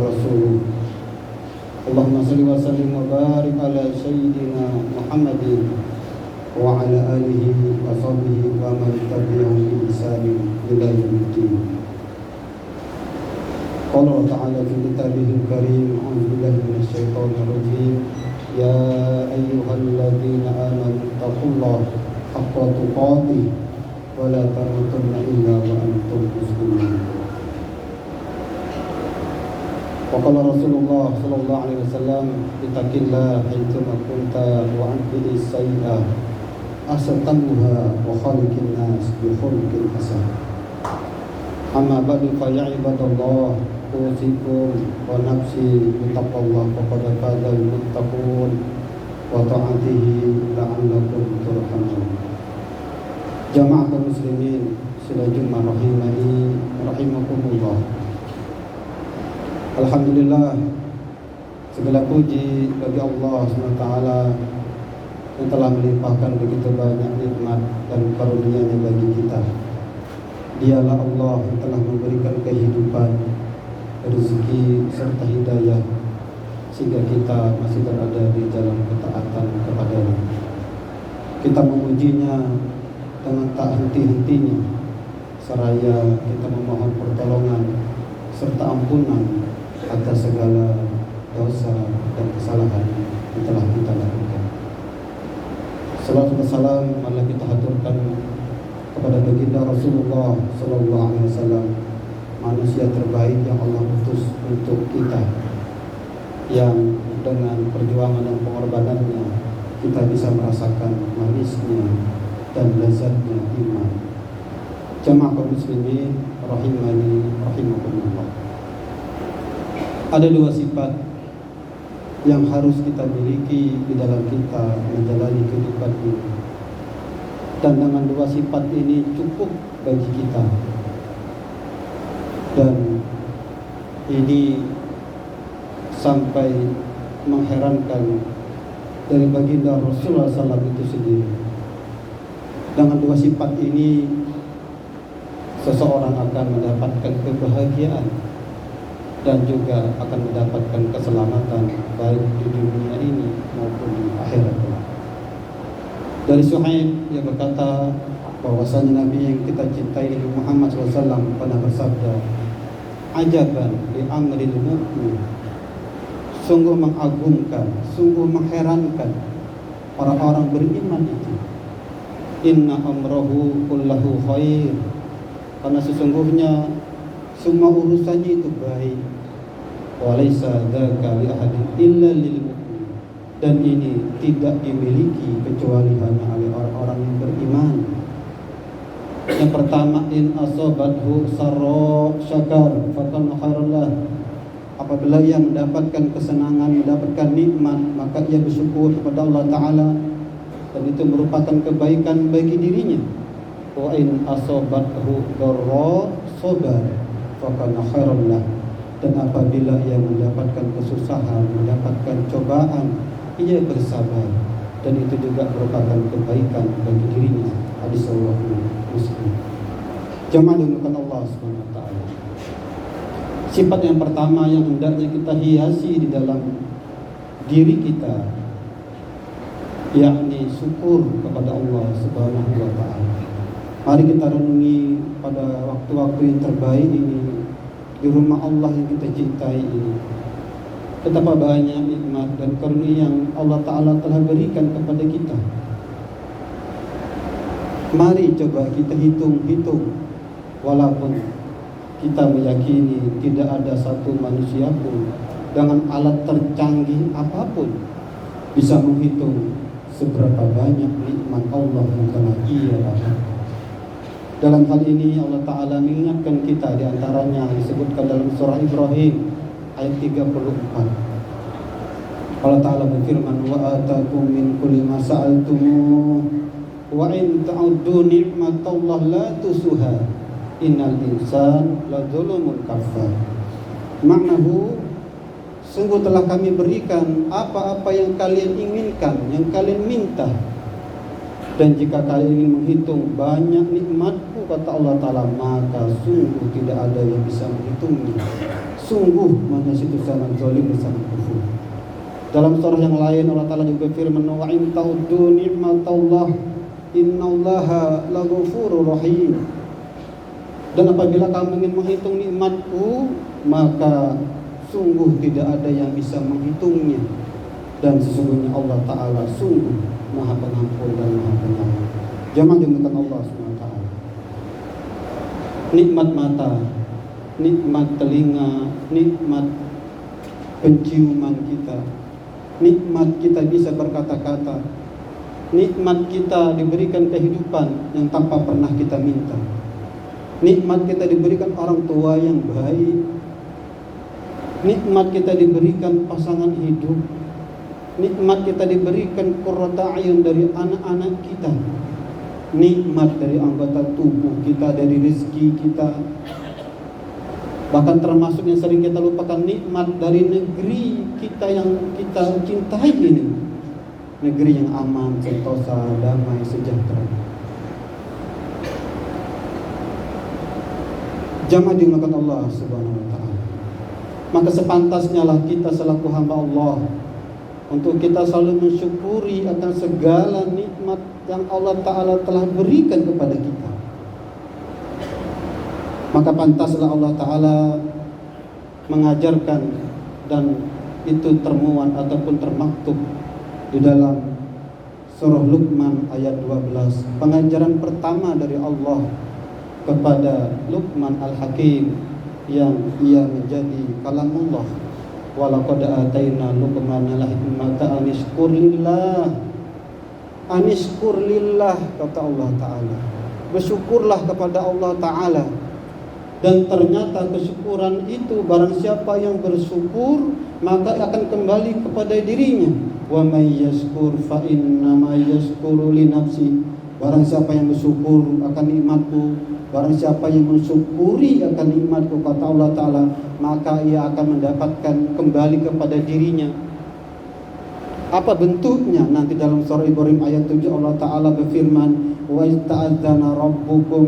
ورسوله. اللهم صل وسلم وبارك على سيدنا محمد وعلى آله وصحبه ومن تبعهم بإحسان إلى يوم الدين. قال الله تعالى في كتابه الكريم أعوذ بالله من الشيطان الرجيم. يا أيها الذين آمنوا اتقوا الله حق تقاته ولا تموتن إلا وأنتم مسلمون. وقال رسول الله صلى الله عليه وسلم اتق الله حيثما كنت وأنفذ السيئة أحسنتمها وخالق الناس بخلق حسن أما بعد فيا عباد الله أوصيكم ونفسي بتقوى الله فقد فاز المتقون وطاعته لعلكم ترحمون جماعة المسلمين sila Jumat rahimani Alhamdulillah segala puji bagi Allah SWT yang telah melimpahkan begitu banyak nikmat dan karunia-Nya bagi kita. Dialah Allah yang telah memberikan kehidupan, rezeki serta hidayah sehingga kita masih berada di jalan ketaatan kepadanya. Kita memujinya dengan tak henti-hentinya seraya kita memohon pertolongan serta ampunan atas segala dosa dan kesalahan yang telah kita lakukan. Salam dan salam malah kita haturkan kepada baginda Rasulullah Sallallahu Alaihi Wasallam manusia terbaik yang Allah utus untuk kita yang dengan perjuangan dan pengorbanannya kita bisa merasakan manisnya dan lezatnya iman. Jamaah kaum muslimin rahimani rahimakumullah. Ada dua sifat yang harus kita miliki di dalam kita menjalani kehidupan ini. Dan dengan dua sifat ini cukup bagi kita. Dan ini sampai mengherankan dari baginda Rasulullah SAW itu sendiri. Dengan dua sifat ini seseorang akan mendapatkan kebahagiaan dan juga akan mendapatkan keselamatan baik di dunia ini maupun di akhirat Dari Suhaib yang berkata bahwasanya Nabi yang kita cintai Nabi Muhammad SAW pernah bersabda, "Ajaban di amril mu'min." Sungguh mengagumkan, sungguh mengherankan para orang beriman itu. Inna amrahu kullahu khair. Karena sesungguhnya semua urusannya itu baik Walaysa dzaka li ahadin illa lil. Dan ini tidak dimiliki kecuali hanya oleh orang-orang yang beriman. Yang pertama in asabathu sarra syakar fakana khairullah. Apabila ia mendapatkan kesenangan, mendapatkan nikmat, maka ia bersyukur kepada Allah Taala dan itu merupakan kebaikan bagi dirinya. Wa in asabathu dharra sabar fakana khairullah dan apabila ia mendapatkan kesusahan, mendapatkan cobaan, ia bersabar dan itu juga merupakan kebaikan bagi dirinya. Hadis Allah Muslim. Jamaah dengan Allah Subhanahu wa taala. Sifat yang pertama yang hendaknya kita hiasi di dalam diri kita yakni syukur kepada Allah Subhanahu wa taala. Mari kita renungi pada waktu-waktu yang terbaik ini di rumah Allah yang kita cintai ini. Betapa banyak nikmat dan karunia yang Allah Ta'ala telah berikan kepada kita. Mari coba kita hitung-hitung Walaupun kita meyakini tidak ada satu manusia pun Dengan alat tercanggih apa pun Bisa menghitung seberapa banyak nikmat Allah yang telah ia dapatkan dalam hal ini Allah Ta'ala mengingatkan kita di antaranya disebutkan dalam surah Ibrahim ayat 34. Allah Ta'ala berfirman wa atakum min kulli ma sa'altumu wa in ta'uddu ni'matallah la tusuha innal insan la zulumun kafar. Maknahu sungguh telah kami berikan apa-apa yang kalian inginkan, yang kalian minta dan jika kalian ingin menghitung banyak nikmatku kata Allah Ta'ala Maka sungguh tidak ada yang bisa menghitungnya Sungguh manusia itu sangat zalim sangat kufur. Dalam surah yang lain Allah Taala juga firman wa in ta'uddu ni'matallah innallaha laghafurur rahim. Dan apabila kamu ingin menghitung nikmatku, maka sungguh tidak ada yang bisa menghitungnya. Dan sesungguhnya Allah Ta'ala sungguh maha pengampun dan maha penyayang. Jangan dimakan Allah SWT. Nikmat mata, nikmat telinga, nikmat penciuman kita, nikmat kita bisa berkata-kata, nikmat kita diberikan kehidupan yang tanpa pernah kita minta Nikmat kita diberikan orang tua yang baik. Nikmat kita diberikan pasangan hidup. Nikmat kita diberikan qurrata ayun dari anak-anak kita. Nikmat dari anggota tubuh kita, dari rezeki kita. Bahkan termasuk yang sering kita lupakan nikmat dari negeri kita yang kita cintai ini. Negeri yang aman, sentosa, damai, sejahtera. Jamaah dimakan Allah Subhanahu wa taala. Maka sepantasnya lah kita selaku hamba Allah untuk kita selalu mensyukuri akan segala nikmat yang Allah taala telah berikan kepada kita. Maka pantaslah Allah taala mengajarkan dan itu termuat ataupun termaktub di dalam surah Luqman ayat 12 pengajaran pertama dari Allah kepada Luqman Al-Hakim yang ia menjadi kalamullah walaqad ataina Luqman al-hikmata anishkur lillah anishkur lillah kata Allah taala. Bersyukurlah kepada Allah taala. Dan ternyata kesyukuran itu barang siapa yang bersyukur maka akan kembali kepada dirinya. Wa may yashkur fa inna ma yashkuru li nafsi barang siapa yang bersyukur akan nikmatku Barang siapa yang mensyukuri akan nikmatku kata Allah Ta'ala Maka ia akan mendapatkan kembali kepada dirinya Apa bentuknya? Nanti dalam surah Ibrahim ayat 7 Allah Ta'ala berfirman Wa ista'adzana rabbukum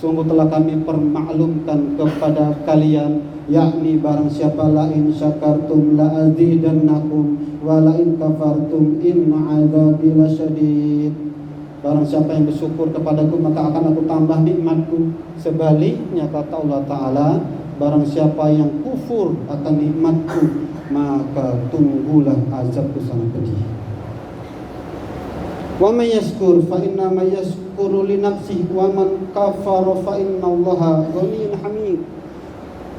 Sungguh telah kami permaklumkan kepada kalian yakni barang siapa lain syakartum la azidannakum wa la in kafartum inna azabi lasyadid Barang siapa yang bersyukur kepadaku maka akan aku tambah nikmatku. Sebaliknya kata Allah Ta'ala Barang siapa yang kufur akan nikmatku Maka tunggulah azabku sangat pedih. Wa man yashkur fa inna ma yashkuru li wa man kafara fa inna Allaha ghaniyyun hamid.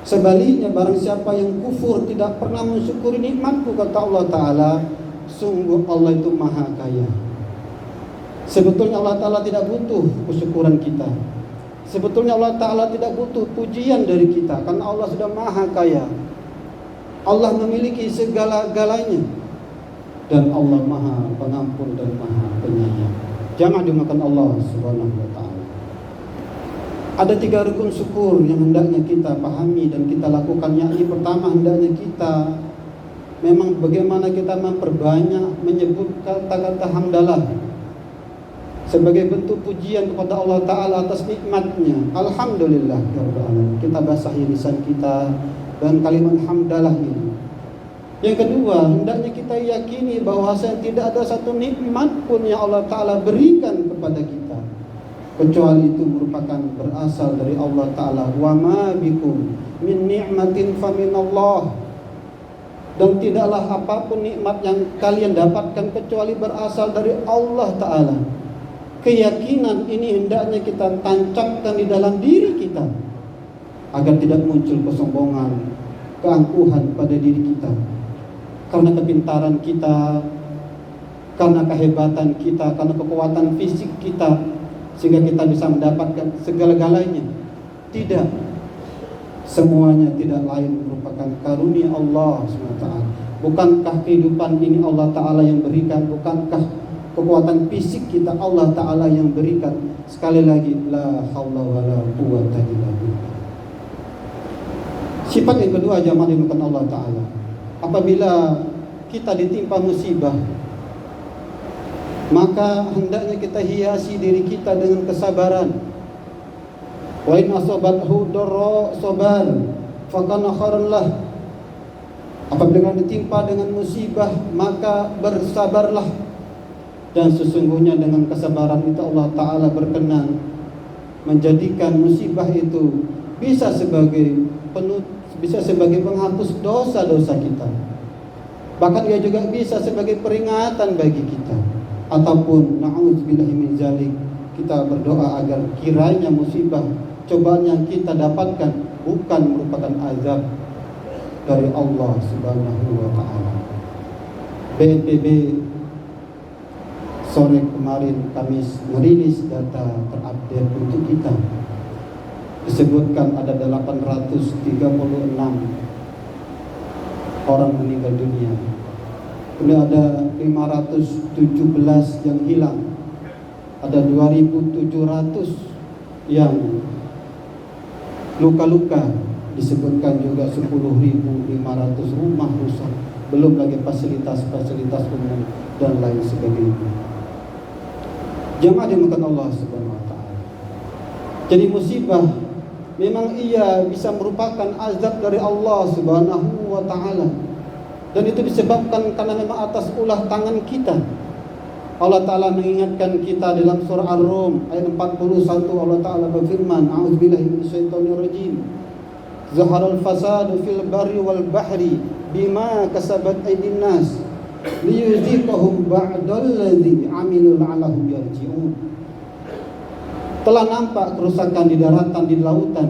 Sebaliknya barang siapa yang kufur tidak pernah mensyukuri nikmatku kata Allah Ta'ala Sungguh Allah itu maha kaya Sebetulnya Allah Ta'ala tidak butuh kesyukuran kita. Sebetulnya Allah Ta'ala tidak butuh pujian dari kita Karena Allah sudah maha kaya. Allah memiliki segala-galanya. Dan Allah maha pengampun dan maha penyayang. Jangan dimakan Allah subhanahu wa ta'ala. Ada tiga rukun syukur yang hendaknya kita pahami dan kita lakukan. Yakni pertama hendaknya kita Memang bagaimana kita memperbanyak menyebut kata-kata hamdalah sebagai bentuk pujian kepada Allah Ta'ala atas nikmatnya. Alhamdulillah ya kita basahi lisan kita dan kalimat hamdalah ini. Yang kedua hendaknya kita yakini bahwa tidak ada satu nikmat pun yang Allah Ta'ala berikan kepada kita. Kecuali itu merupakan berasal dari Allah Ta'ala. Wa ma bikum min ni'matin dan tidaklah apa pun nikmat yang kalian dapatkan kecuali berasal dari Allah Ta'ala keyakinan ini hendaknya kita tancapkan di dalam diri kita agar tidak muncul kesombongan, keangkuhan pada diri kita. Karena kepintaran kita, karena kehebatan kita, karena kekuatan fisik kita sehingga kita bisa mendapatkan segala-galanya. Tidak. Semuanya tidak lain merupakan karunia Allah SWT. Bukankah kehidupan ini Allah Ta'ala yang berikan? Bukankah kekuatan fisik kita Allah Ta'ala yang berikan. Sekali lagi la haula wa la quwata illa billah. Sifat yang kedua jamaah dimakan Allah Ta'ala. Apabila kita ditimpa musibah maka hendaknya kita hiasi diri kita dengan kesabaran. Wa in asabathu darra sabar fakana khairan Apabila ditimpa dengan musibah maka bersabarlah dan sesungguhnya dengan kesabaran itu Allah Ta'ala berkenan menjadikan musibah itu bisa sebagai penut, bisa sebagai penghapus dosa-dosa kita bahkan ia juga bisa sebagai peringatan bagi kita ataupun na'udzubillahi kita berdoa agar kiranya musibah cobaan yang kita dapatkan bukan merupakan azab dari Allah Subhanahu wa taala. BNPB sore kemarin Kamis merilis data terupdate untuk kita. Disebutkan ada 836 orang meninggal dunia. Kemudian ada 517 yang hilang. Ada 2700 yang luka-luka disebutkan juga 10.500 rumah rusak belum lagi fasilitas-fasilitas umum dan lain sebagainya jamaah dimakan Allah subhanahu wa ta'ala. Jadi musibah memang ia bisa merupakan azab dari Allah subhanahu wa ta'ala. Dan itu disebabkan karena memang atas ulah tangan kita. Allah Ta'ala mengingatkan kita dalam surah Ar-Rum ayat 41 Allah Ta'ala berfirman A'udzubillahi minasyaitonirrajim. Zaharul fasadu fil barri wal bahri bima kasabat aydin nas amilu yarji'un Telah nampak kerusakan di daratan di lautan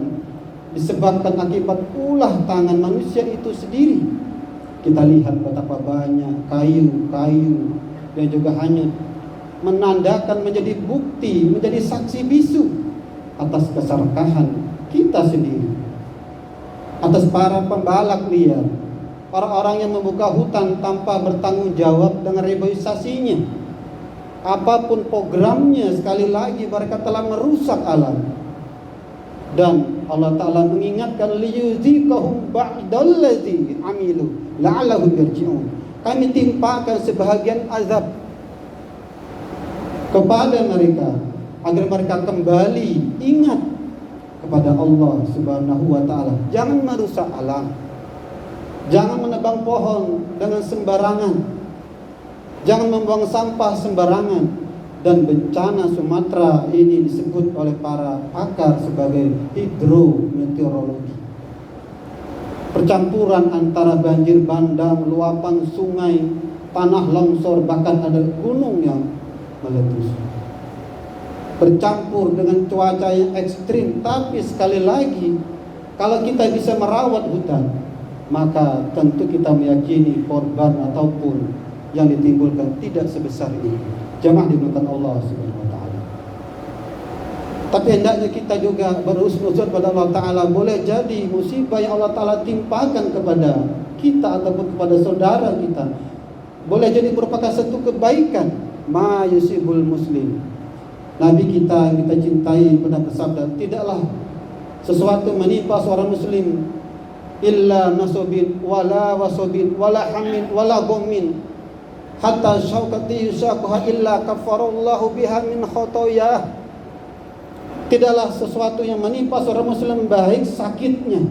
disebabkan akibat ulah tangan manusia itu sendiri. Kita lihat betapa banyak kayu-kayu dan juga hanyut menandakan menjadi bukti, menjadi saksi bisu atas keserakahan kita sendiri. Atas para pembalak liar, orang-orang yang membuka hutan tanpa bertanggung jawab dengan reboisasinya. Apa pun programnya sekali lagi mereka telah merusak alam. Dan Allah Ta'ala mengingatkan liyuzikahum ba'dallazi amilu la'allahum yarji'un kami timpakan sebahagian azab kepada mereka agar mereka kembali ingat kepada Allah Subhanahu wa taala. Jangan merusak alam. Jangan menebang pohon dengan sembarangan. Jangan membuang sampah sembarangan. Dan bencana Sumatera ini disebut oleh para pakar sebagai hidrometeorologi percampuran antara banjir bandang, luapan sungai, tanah longsor, bahkan ada gunung yang meletus. Bercampur dengan cuaca yang ekstrim, tapi sekali lagi, kalau kita bisa merawat hutan, maka tentu kita meyakini korban ataupun yang ditimbulkan tidak sebesar ini. Jamaah dimulakan Allah Subhanahu tapi hendaknya kita juga berusnuzon pada Allah Ta'ala. Boleh jadi musibah yang Allah Ta'ala timpakan kepada kita Ataupun kepada saudara kita Boleh jadi merupakan satu kebaikan. Ma yusibul muslim. Nabi kita yang kita cintai pernah bersabda Tidaklah sesuatu menimpa seorang muslim Illa nasobin wala wasobin wala hamin wala gomin Hatta syawkati yusakuha illa kafarallahu biha min khotoyah Tidaklah sesuatu yang menimpa seorang muslim baik sakitnya,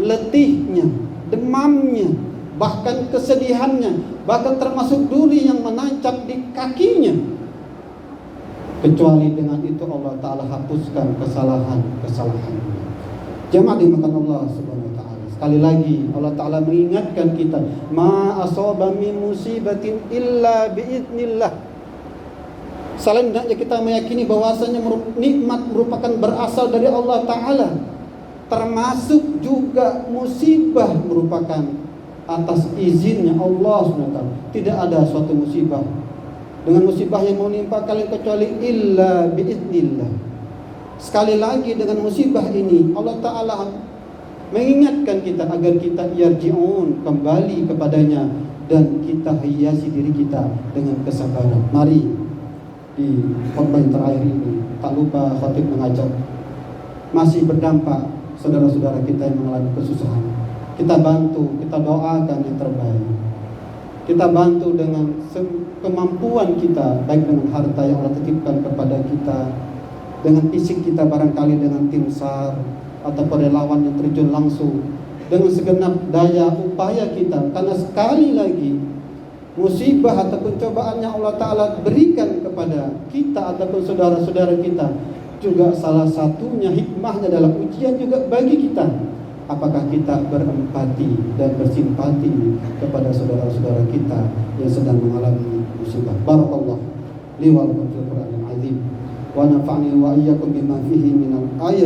letihnya, demamnya, bahkan kesedihannya, bahkan termasuk duri yang menancap di kakinya. Kecuali dengan itu Allah Ta'ala hapuskan kesalahan-kesalahan. Jemaah dimakan Allah Subhanahu. Sekali lagi Allah Taala mengingatkan kita, ma asaba min musibatin illa biidznillah Selain hendaknya kita meyakini bahwasanya nikmat merupakan berasal dari Allah Ta'ala Termasuk juga musibah merupakan atas izinnya Allah SWT Tidak ada suatu musibah. Dengan musibah yang menimpa kalian kecuali illa biiznillah Sekali lagi dengan musibah ini Allah Ta'ala mengingatkan kita agar kita yarji'un kembali kepadanya dan kita hiasi diri kita dengan kesabaran. Mari di khotbah terakhir ini tak lupa khotib mengajak. Masih berdampak saudara-saudara kita yang mengalami kesusahan. Kita bantu kita doakan yang terbaik. Kita bantu dengan kemampuan kita baik dengan harta yang Allah titipkan kepada kita dengan fisik kita barangkali dengan tim SAR atau relawan yang terjun langsung. Dengan segenap daya upaya kita karena sekali lagi musibah ataupun cobaan yang Allah Ta'ala berikan kepada kita ataupun saudara-saudara kita juga salah satunya hikmahnya dalam ujian juga bagi kita. Apakah kita berempati dan bersimpati kepada saudara-saudara kita yang sedang mengalami musibah? Barakallah li wa lakum fil qur'anil azim. Wa nafa'ni wa iyyakum bima fihi minal ayat